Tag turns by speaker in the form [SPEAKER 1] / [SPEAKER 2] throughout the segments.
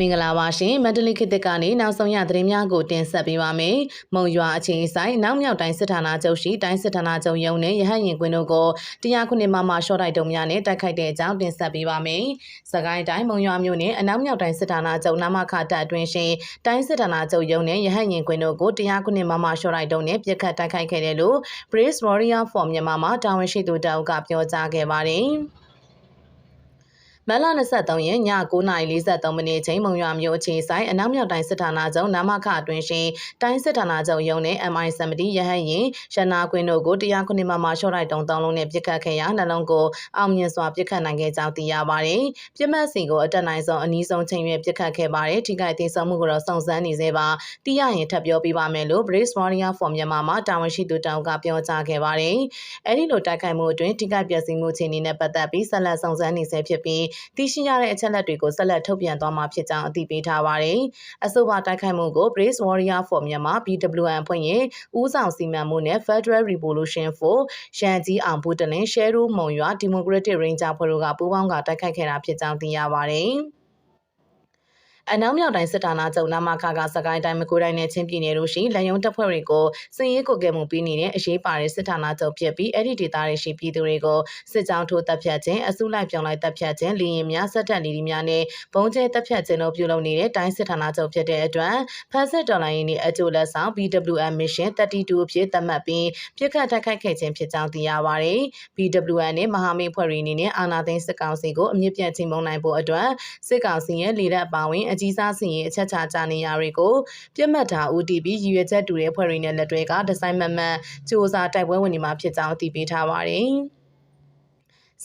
[SPEAKER 1] မင်္ဂလာပါရှင်မန္တလေးခေတ်သစ်ကနေနောက်ဆုံးရသတင်းများကိုတင်ဆက်ပေးပါမယ်။မုံရွာအခြေဆိုင်နောက်မြောက်တိုင်းစစ်ဌာနချုပ်ရှိတိုင်းစစ်ဌာနချုပ်ရုံးနဲ့ရဟတ်ရင်ကွင်းတို့ကိုတရားခုနှစ်မမရှော့တိုက်တုံများနဲ့တိုက်ခိုက်တဲ့အကြောင်းတင်ဆက်ပေးပါမယ်။စကိုင်းတိုင်းမုံရွာမြို့နယ်အနောက်မြောက်တိုင်းစစ်ဌာနချုပ်နာမခတပ်အတွင်းရှင်တိုင်းစစ်ဌာနချုပ်ရုံးနဲ့ရဟတ်ရင်ကွင်းတို့ကိုတရားခုနှစ်မမရှော့တိုက်တုံနဲ့ပြစ်ခတ်တိုက်ခိုက်ခဲ့တယ်လို့ Brace Warrior for မြန်မာမှာတာဝန်ရှိသူတအုပ်ကပြောကြားခဲ့ပါတယ်။ မလ23ရက်ည9:43မိနစ်ချိန်မုံရွာမြို့အခြေဆိုင်အနောက်မြောက်တိုင်းစစ်ဌာနချုပ်နာမခအတွင်းရှိတိုင်းစစ်ဌာနချုပ်ရုံးနဲ့ MI70 ရဟတ်ရင်ရနာကွင်းတို့ကိုတရားခုနှစ်မှမှရှော့တိုက်တုံတောင်းလုံးနဲ့ပြစ်ခတ်ခဲ့ရာနှလုံးကိုအောင်မြင်စွာပြစ်ခတ်နိုင်ခဲ့ကြောင်းသိရပါတယ်။ပြစ်မှတ်စီကိုအတက်နိုင်ဆုံးအနည်းဆုံးချိန်ရွယ်ပြစ်ခတ်ခဲ့ပါတယ်။ထိခိုက်သေးဆုံးမှုကိုတော့စုံစမ်းနေသေးပါ။သိရရင်ထပ်ပြောပြပါမယ်လို့ Brace Warrior for မြန်မာမှာတာဝန်ရှိသူတောင်ကပြောကြားခဲ့ပါတယ်။အဲဒီလိုတိုက်ခိုက်မှုအတွင်းထိခိုက်ပျက်စီးမှုအခြေအနေနဲ့ပတ်သက်ပြီးဆက်လက်စုံစမ်းနေဆဲဖြစ်ပြီးသိရှိရတဲ့အချက်လက်တွေကိုဆက်လက်ထုတ်ပြန်သွားမှာဖြစ်ကြောင်းအသိပေးထားပါတယ်။အဆိုပါတိုက်ခိုက်မှုကို Brace Warrior for Myanmar BWN ဖွဲ့ရင်ဦးဆောင်စီမံမှုနဲ့ Federal Revolution for ရန်ကြီးအောင်ဘူတလင် Share မုံရွာ Democratic Ranger ဖွဲ့တို့ကပူးပေါင်းကတိုက်ခိုက်ခဲ့တာဖြစ်ကြောင်းသိရပါတယ်။ အနောက်မြောက်တိုင်းစစ်ဌာနချုပ်နာမခကစကိုင်းတိုင်းမကွေးတိုင်းနဲ့ချင်းပြည်နယ်တို့ရှိလက်ယုံတပ်ဖွဲ့တွေကိုစည်ရေးကိုကဲမှုပြီးနေတဲ့အရေးပါတဲ့စစ်ဌာနချုပ်ဖြစ်ပြီးအဲ့ဒီဒေသတွေရှိပြည်သူတွေကိုစစ်ကြောင်းထိုးတပ်ဖြတ်ခြင်းအစုလိုက်ပြောင်းလိုက်တပ်ဖြတ်ခြင်းလီရင်များဆက်တက်နေဒီများနဲ့ဘုံကျဲတပ်ဖြတ်ခြင်းတို့ပြုလုပ်နေတဲ့တိုင်းစစ်ဌာနချုပ်ဖြစ်တဲ့အတွက်ဖက်စစ်ဒေါ်လာရင်းနဲ့အကျိုးလက်ဆောင် BWM Mission 32အဖြစ်သတ်မှတ်ပြီးပြစ်ခတ်တိုက်ခိုက်ခဲ့ခြင်းဖြစ်ကြောင်းသိရပါတယ်။ BWM နဲ့မဟာမိတ်ဖွဲ့တွေအနေနဲ့အာဏာသိမ်းစစ်ကောင်စီကိုအမြင့်ပြတ်ချိန်မုံနိုင်ဖို့အတွက်စစ်ကောင်စီရဲ့လေတပ်အပါအဝင်အကြီးစားစီရင်အချက်ချကြနေရတွေကိုပြတ်မှတ်ထား OTP ရည်ရွယ်ချက်တူတဲ့ဖွဲ့တွေနဲ့လက်တွဲကဒီဇိုင်းမမှန်စ조사တိုက်ပွဲဝင်နေမှာဖြစ်ကြောင်းအသိပေးထားပါတယ်။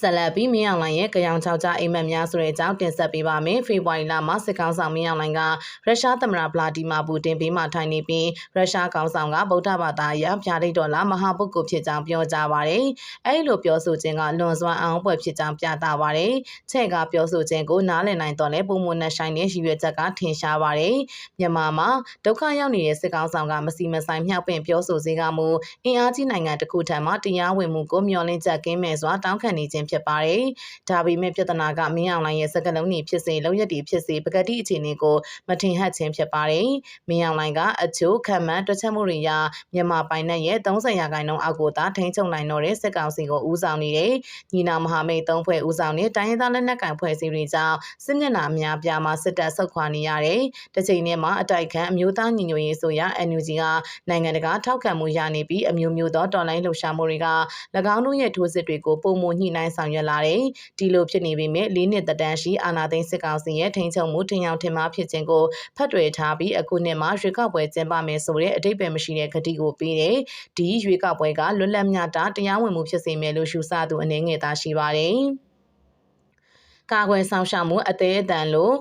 [SPEAKER 1] ဆက်လက်ပြီးမင်းအောင်လှိုင်ရဲ့ကြောင်ချောက်ကြအိမ်မက်များဆိုတဲ့အကြောင်းတင်ဆက်ပေးပါမယ်။ဖေဖော်ဝါရီလမှာစစ်ကောင်ဆောင်မင်းအောင်လှိုင်ကရုရှားသမ္မတဗလာဒီမာပူတင်ဘေးမှာထိုင်နေပြီးရုရှားကောင်ဆောင်ကဗုဒ္ဓဘာသာအရဖြာဒိတ်တော်လာမဟာပုဂ္ဂိုလ်ဖြစ်ကြောင်းပြောကြားပါတယ်။အဲဒီလိုပြောဆိုခြင်းကလွန်စွမ်းအောင်ပွဲဖြစ်ကြောင်းပြသပါတယ်။ချဲ့ကပြောဆိုခြင်းကိုနားလည်နိုင်တော့လဲပုံမနှဆိုင်တဲ့ရည်ရွယ်ချက်ကထင်ရှားပါတယ်။မြန်မာမှာဒုက္ခရောက်နေတဲ့စစ်ကောင်ဆောင်ကမစီမဆိုင်မြောက်ပင်ပြောဆိုစေကမူအင်အားကြီးနိုင်ငံတစ်ခုထံမှတရားဝင်မှုကိုမျှော်လင့်ချက်ကင်းမဲ့စွာတောင်းခံနေခြင်းဖြစ်ပါတယ်။ဒါပေမဲ့ပြဿနာကမင်းအောင်လှိုင်ရဲ့စကလုံးတွေဖြစ်စေလုံရက်တွေဖြစ်စေပကတိအခြေအနေကိုမထင်ဟပ်ခြင်းဖြစ်ပါတယ်။မင်းအောင်လှိုင်ကအချို့ခံမှန်းတွက်ချက်မှုတွေရာမြန်မာပိုင်နက်ရဲ့30ရာခိုင်နှုန်းအောက်ကိုသာထိန်းချုပ်နိုင်တော့တဲ့စစ်ကောင်စီကိုဦးဆောင်နေတဲ့ညီနောင်မဟာမိတ်သုံးဖွဲ့ဦးဆောင်တဲ့တိုင်းရင်းသားလက်နက်ကိုင်ဖွဲ့စည်းတွေကြောင့်စစ်မျက်နှာအများပြားမှာစစ်တပ်ဆုတ်ခွာနေရတယ်။တစ်ချိန်တည်းမှာအတိုက်ခံအမျိုးသားညီညွတ်ရေးဆိုရ NUG ကနိုင်ငံတကာထောက်ခံမှုရနေပြီးအမျိုးမျိုးသောတော်လိုင်းလှုပ်ရှားမှုတွေက၎င်းတို့ရဲ့ထိုးစစ်တွေကိုပုံမညှိနှိုင်းဆောင်ရွက်လာတယ်။ဒီလိုဖြစ်နေပေမဲ့လေးနှစ်တန်းရှိအာနာသိန်းစစ်ကောင်စီရဲ့ထိန်းချုပ်မှုထင်ရောက်ထင်မှားဖြစ်ခြင်းကိုဖတ်တွေ့ထားပြီးအခုနှစ်မှာရွေးကောက်ပွဲကျင်းပမယ်ဆိုတဲ့အတိတ်ပဲမရှိတဲ့ကတိကိုပေးတယ်။ဒီရွေးကောက်ပွဲကလွတ်လပ်မြတာတရားဝင်မှုဖြစ်စေမယ်လို့ရှုဆသူအနေငယ်သာရှိပါတယ်။ကာကွယ်ဆောင်ရှောက်မှုအသေးအတန်လို့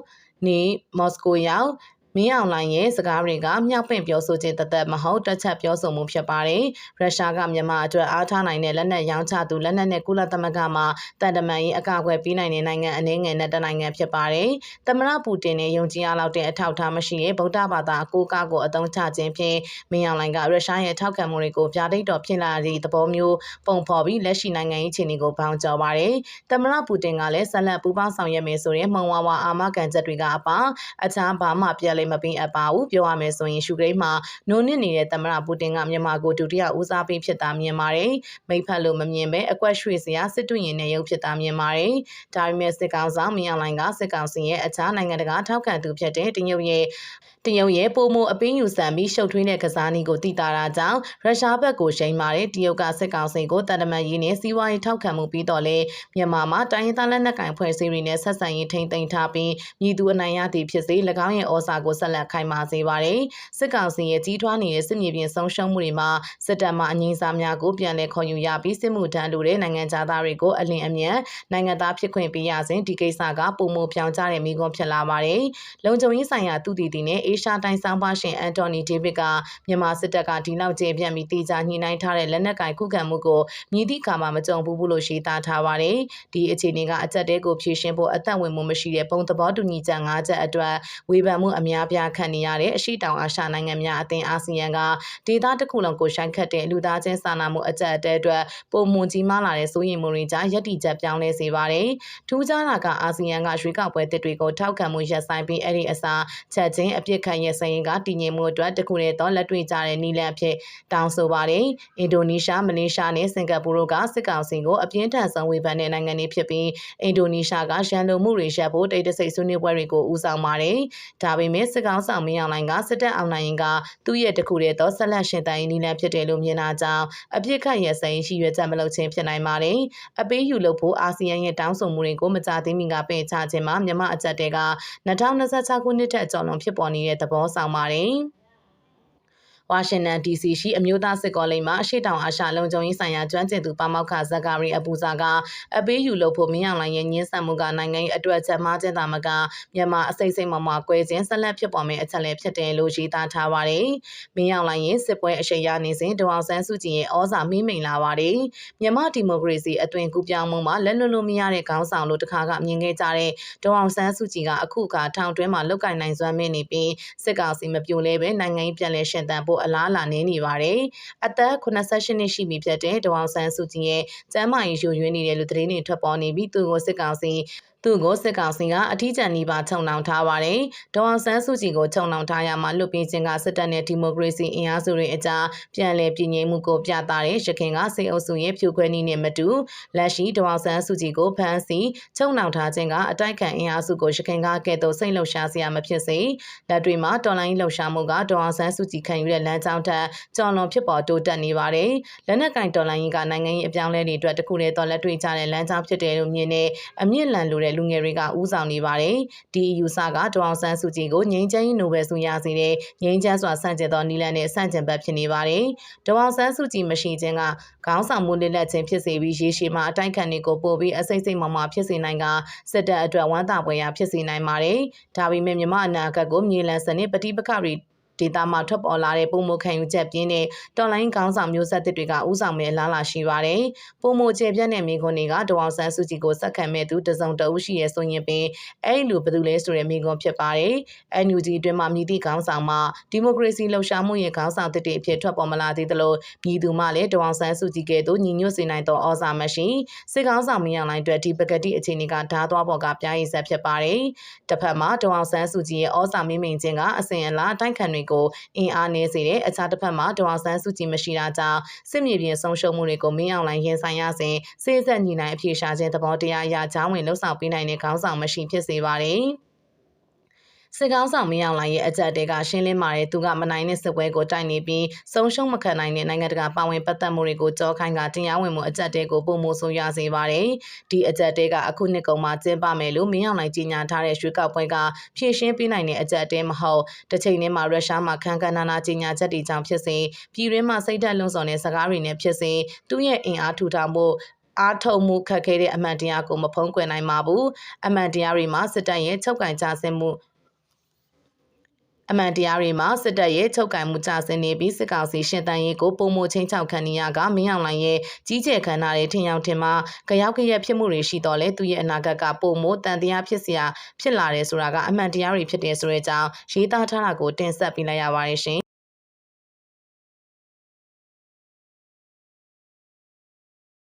[SPEAKER 1] နေမော်စကိုရောက် မင်းအောင်လှိုင်ရဲ့စကားတွေကမြောက်ပင့်ပြောဆိုခြင်းတသက်မဟုတ်တက်ချက်ပြောဆိုမှုဖြစ်ပါတယ်။ရုရှားကမြန်မာအတွက်အားထားနိုင်တဲ့လက်နက်ရောင်းချသူလက်နက်နဲ့ကုလသမဂ္ဂမှတန်တမန်ရေးအကာအကွယ်ပေးနိုင်တဲ့နိုင်ငံအနေငယ်နဲ့တနိုင်ငံဖြစ်ပါတယ်။သမ္မတပူတင်နဲ့ယုံကြည်အားလောက်တဲ့အထောက်အထားမရှိတဲ့ဗုဒ္ဓဘာသာအကိုးကားကိုအသုံးချခြင်းဖြင့်မင်းအောင်လှိုင်ကရုရှားရဲ့ထောက်ခံမှုတွေကိုပြဒိတ်တော်ဖြစ်လာသည့်သဘောမျိုးပုံဖော်ပြီးလက်ရှိနိုင်ငံရေးအခြေအနေကိုပေါင်းကျော်ပါတယ်။သမ္မတပူတင်ကလည်းဆက်လက်ပူးပေါင်းဆောင်ရွက်မယ်ဆိုရင်မှုံဝါဝါအာမခံချက်တွေကအပါအခြားဘာမှပြလည်းမပေးအပ်ပါဘူးပြောရမယ်ဆိုရင်ရှုဂရိတ်မှာနိုးနစ်နေတဲ့သမ္မတပူတင်ကမြန်မာကိုဒုတိယဦးစားပေးဖြစ်တာမြင်ပါတယ်မိဖက်လို့မမြင်ပဲအကွက်ရွှေ့စရာစစ်တူရင်နဲ့ရုပ်ဖြစ်တာမြင်ပါတယ်ဒါပေမဲ့စစ်ကောင်ဆောင်မင်းအောင်လိုင်ကစစ်ကောင်စီရဲ့အခြားနိုင်ငံတကာထောက်ခံသူဖြစ်တဲ့တရုတ်ရဲ့တရုတ်ရဲ့ပုံမအပင်းယူဆန်ပြီးရှုပ်ထွေးတဲ့ကစားနည်းကိုတည်တာတာကြောင့်ရုရှားဘက်ကိုရှိန်မာတဲ့တရုတ်ကစစ်ကောင်စီကိုတန်တမန်ရေးနဲ့စီးပွားရေးထောက်ခံမှုပြီးတော့လေမြန်မာမှာတိုင်းရင်းသားလက်နက်ကိုင်ဖွဲ့စည်းတွေနဲ့ဆက်ဆံရေးထိမ့်သိမ်းထားပြီးမြည်သူအနိုင်ရသည်ဖြစ်စေ၎င်းရဲ့ဩဇာကိုဆက်လက်ခိုင်မာစေပါတယ်စစ်ကောင်စီရဲ့ကြီးထွားနေတဲ့စစ်မြေပြင်ဆုံးရှုံးမှုတွေမှာစစ်တပ်မှအငြိမ်းစားများကိုပြန်လည်ခေါ်ယူရပြီးစစ်မှုထမ်းလိုတဲ့နိုင်ငံသားတွေကိုအလင်းအမြန်နိုင်ငံသားဖြစ်ခွင့်ပေးရစဉ်ဒီကိစ္စကပုံမပြောင်းကြတဲ့မိကွန်းဖြစ်လာပါတယ်လုံခြုံရေးဆိုင်ရာသူတည်တည်နဲ့အေရှားတိုင်းဆောင်ပါရှင်အန်တိုနီဒေးဗစ်ကမြန်မာစစ်တပ်ကဒီနောက်ကျေပြန့်ပြီးတေချာညှိနှိုင်းထားတဲ့လက်နက်ကင်ခုခံမှုကိုမြည်သည့်အခါမှမကြုံဘူးဘူးလို့ရှင်းသားထားပါတယ်။ဒီအခြေအနေကအကြက်တဲကိုဖြည့်ရှင်းဖို့အသက်ဝင်မှုမရှိတဲ့ပုံသဘောတူညီချက်၅ချက်အတွက်ဝေဖန်မှုအများများပြားခံနေရတဲ့အရှိတောင်အာရှနိုင်ငံများအသင်းအာဆီယံကဒေသတစ်ခုလုံးကိုရှိုင်းခတ်တဲ့လူသားချင်းစာနာမှုအကြက်အတဲအတွက်ပုံမွန်ကြီးမားလာတဲ့စိုးရိမ်မှုတွေကြားယက်တီချက်ပြောင်းလဲစေပါတယ်။ထူးခြားတာကအာဆီယံကရွေးကောက်ပွဲတစ်တွေကိုထောက်ခံမှုရပ်ဆိုင်းပြီးအဲ့ဒီအစားချက်ချင်းအပြစ်ခံရစရင်ကတည်ငြိမ်မှုအတွက်တခုတည်းသောလက်တွေ့ကြတဲ့နည်းလမ်းအဖြစ်တောင်းဆိုပါတယ်။အင်ဒိုနီးရှားမလေးရှားနဲ့စင်ကာပူတို့ကစစ်ကောင်စီကိုအပြင်းထန်ဆုံးဝေဖန်တဲ့နိုင်ငံတွေဖြစ်ပြီးအင်ဒိုနီးရှားကရန်လိုမှုတွေရပ်ဖို့တိတ်တဆိတ်ဆွေးနွေးပွဲတွေကိုဦးဆောင်ပါတယ်။ဒါပေမဲ့စစ်ကောင်ဆောင်မင်းအောင်လိုင်ကစစ်တပ်အောင်နိုင်ရင်ကသူ့ရဲ့တခုတည်းသောဆက်လက်ရှင်တန်ရေးနည်းလမ်းဖြစ်တယ်လို့မြင်တာကြောင့်အပြစ်ခတ်ရစရင်ရှိရွက်ချက်မလုပ်ခြင်းဖြစ်နိုင်ပါတယ်။အပေးယူလုပ်ဖို့အာဆီယံရဲ့တောင်းဆိုမှုတွေကိုမကြသေးမီကပယ်ချခြင်းမှာမြန်မာအကြက်တွေက2026ခုနှစ်ထက်အကျော်လွန်ဖြစ်ပေါ်နေတဲ့သဘောဆောင်ပါတယ်။ ဝါရှင်တန် DC ရှိအမျိုးသားစစ်ကောလိပ်မှာအရှိတောင်အာရှလုံခြုံရေးဆိုင်ရာကျွမ်းကျင်သူပါမောက္ခဇက်ကာရီအပူဇာကအပေးယူလို့ဖို့မင်းအောင်လိုင်ရဲ့ညှင်းဆန်မှုကနိုင်ငံရေးအတွက်ချက်မှချင်းတာမကမြန်မာအစိမ့်စိမ့်မမကွဲခြင်းဆက်လက်ဖြစ်ပေါ်မယ့်အချက်လည်းဖြစ်တယ်လို့ရေးသားထားပါတယ်။မင်းအောင်လိုင်ရဲ့စစ်ပွဲအရှိန်ရနေစဉ်ဒေါအောင်ဆန်းစုကြည်ရဲ့ဩဇာမိမ့်မိန်လာပါတယ်။မြန်မာဒီမိုကရေစီအသွင်ကူးပြောင်းမှုမှာလက်လွတ်လို့မရတဲ့ခေါင်းဆောင်လို့တခါကမြင်ခဲ့ကြတဲ့ဒေါအောင်ဆန်းစုကြည်ကအခုအခါထောင်တွင်းမှာလုတ်ကင်နိုင်စွမ်းမင်းနေပြီးစစ်ကောင်စီမပြိုလဲပဲနိုင်ငံရေးပြန်လည်ရှင်သန်ဖို့အလားအလာနေနေပါတယ်။အသက်88နှစ်ရှိပြီဖြစ်တဲ့ဒေါအောင်ဆန်းစုကြည်ရဲ့ကျမ်းမာရေးယိုယွင်းနေတဲ့လူသတင်းတွေထွက်ပေါ်နေပြီးသူကိုစစ်ကောင်စီ သူ့ကိုစစ်ကောင်စီကအထီးကျန်နီးပါခြုံနှောင်ထားပါတယ်။ဒေါအောင်ဆန်းစုကြည်ကိုခြုံနှောင်ထားရမှာလွတ်ပြီးခြင်းကစစ်တပ်နဲ့ဒီမိုကရေစီအင်အားစုတွေအကြားပြန်လည်ပြည်ငြိမ်မှုကိုပြသတဲ့ရခိုင်ကစေအုပ်စုရဲ့ဖြိုခွဲနည်းနဲ့မတူလက်ရှိဒေါအောင်ဆန်းစုကြည်ကိုဖမ်းဆီးခြုံနှောင်ထားခြင်းကအတိုက်ခံအင်အားစုကိုရခိုင်ကကဲ့သို့စိတ်လှုပ်ရှားစရာမဖြစ်စေလက်တွေမှာတော်လိုင်းလှုပ်ရှားမှုကဒေါအောင်ဆန်းစုကြည်ခံယူတဲ့လမ်းကြောင်းထက်ကြော်လွန်ဖြစ်ပေါ်တိုးတက်နေပါတယ်။လက်နက်ကင်တော်လိုင်းကနိုင်ငံရေးအပြောင်းလဲတွေအတွက်တခုတည်းတော်လက်တွေ့ကြတဲ့လမ်းကြောင်းဖြစ်တယ်လို့မြင်တဲ့အမြင့်လန်လိုတဲ့လူငယ်တွေကဦးဆောင်နေပါတယ်။ဒီယူဆကဒေါအောင်ဆန်းစုကြည်ကိုငြိမ်းချမ်းရေးနိုဘယ်ဆုရစေတဲ့ငြိမ်းချမ်းစွာဆန့်ကျင်သောနီလန်နဲ့ဆန့်ကျင်ဘက်ဖြစ်နေပါတယ်။ဒေါအောင်ဆန်းစုကြည်မရှိခြင်းကခေါင်းဆောင်မှုလက်လက်ချင်းဖြစ်စေပြီးရေရှည်မှာအတိုက်ခံတွေကိုပို့ပြီးအစိမ့်စိမ့်မမဖြစ်စေနိုင်ကစစ်တပ်အတွက်ဝမ်းသာပွဲရဖြစ်စေနိုင်ပါတယ်။ဒါပေမဲ့မြမအနာဂတ်ကိုမြေလန်စနစ်ပဋိပက္ခတွေ ဒေတာမှာထွက်ပေါ်လာတဲ့ပုံမခံယူချက်ပြင်းတဲ့တော်လိုင်းခေါင်းဆောင်မျိုးဆက်တစ်တွေကဥဆောင်မဲ့အလားလာရှိပါတယ်။ပုံမကျေပြတ်တဲ့မိခွန်းတွေကဒေါအောင်ဆန်းစုကြည်ကိုစက္ကန့်မဲ့သူတစုံတအုပ်ရှိရဲဆိုရင်ပင်အဲ့ဒီလိုဘယ်သူလဲဆိုတဲ့မိခွန်းဖြစ်ပါတယ်။ NUG အတွင်းမှာမြည်သည့်ခေါင်းဆောင်မှဒီမိုကရေစီလှုပ်ရှားမှုရဲ့ခေါင်းဆောင်တစ်တွေအဖြစ်ထွက်ပေါ်မလာသေးသလိုမြည်သူမှလည်းဒေါအောင်ဆန်းစုကြည်ကဲ့သို့ညီညွတ်စေနိုင်သောဩဇာမရှိစစ်ခေါင်းဆောင်မင်းအောင်လှိုင်အတွက်ဒီပကတိအခြေအနေကဓာတ်သွားပေါ်ကပြားရည်ဆက်ဖြစ်ပါတယ်။တစ်ဖက်မှာဒေါအောင်ဆန်းစုကြည်ရဲ့ဩဇာမိမ့်မိန်ခြင်းကအစဉ်အလာတိုက်ခံတွေကိုအင်အားနည်းစေတဲ့အခြားတစ်ဖက်မှာဒေါအောင်ဆန်းစုကြည်မရှိတာကြောင့်စစ်မြေပြင်ဆုံးရှုံးမှုတွေကိုမင်းအောင်လှိုင်ရင်ဆိုင်ရစဉ်စေဆက်ညီနိုင်အပြေရှားခြင်းသဘောတရားအရချောင်းဝင်လှုပ်ဆောင်ပေးနိုင်တဲ့ခေါင်းဆောင်မရှိဖြစ်စေပါတယ်။ စစ်ကောင်းဆောင်မင်းအောင်လှိုင်ရဲ့အကြက်တဲကရှင်းလင်းမာတဲ့သူကမနိုင်တဲ့စစ်ပွဲကိုတိုက်နေပြီးဆုံးရှုံးမခံနိုင်တဲ့နိုင်ငံတကာပါဝင်ပတ်သက်မှုတွေကိုကြောခိုင်းကတရားဝင်မှုအကြက်တဲကိုပုံမိုဆိုရစေပါတယ်။ဒီအကြက်တဲကအခုနှစ်ကုန်မှာကျင်းပမယ်လို့မင်းအောင်လှိုင်ကြေညာထားတဲ့ရွှေကောက်ပွဲကဖြည့်ရှင်းပေးနိုင်တဲ့အကြက်တဲမဟုတ်တစ်ချိန်တည်းမှာရုရှားမှာခန်းခန်းနာနာကြေညာချက်တွေကြောင့်ဖြစ်စေပြည်တွင်းမှာစိတ်ဓာတ်လွန်ဆောင်တဲ့စကားတွေနဲ့ဖြစ်စေသူ့ရဲ့အင်အားထူထောင်မှုအားထုတ်မှုခက်ခဲတဲ့အမှန်တရားကိုမဖုံးကွယ်နိုင်ပါဘူးအမှန်တရားတွေမှာစစ်တပ်ရဲ့ချုပ်ကင်ကြဆင်းမှု အမှန်တရားတွေမှာစစ်တပ်ရဲ့ချုပ်ကင်မှုကြဆင်းနေပြီးစစ်ကောင်စီရှင်တန်ရေးကိုပုံမိုချင်းချောက်ခံနေရကမင်းအောင်လှိုင်ရဲ့ကြီးကျယ်ခံထားတဲ့ထင်ရောက်ထင်မှာကြောက်ကြရက်ဖြစ်မှုတွေရှိတော့လဲသူရဲ့အနာဂတ်ကပုံမိုတန်တရားဖြစ်စရာဖြစ်လာတယ်ဆိုတာကအမှန်တရားတွေဖြစ်တယ်ဆိုတဲ့အကြောင်းရေးသားထားတာကိုတင်ဆက်ပေးလိုက်ရပါတယ်ရှင်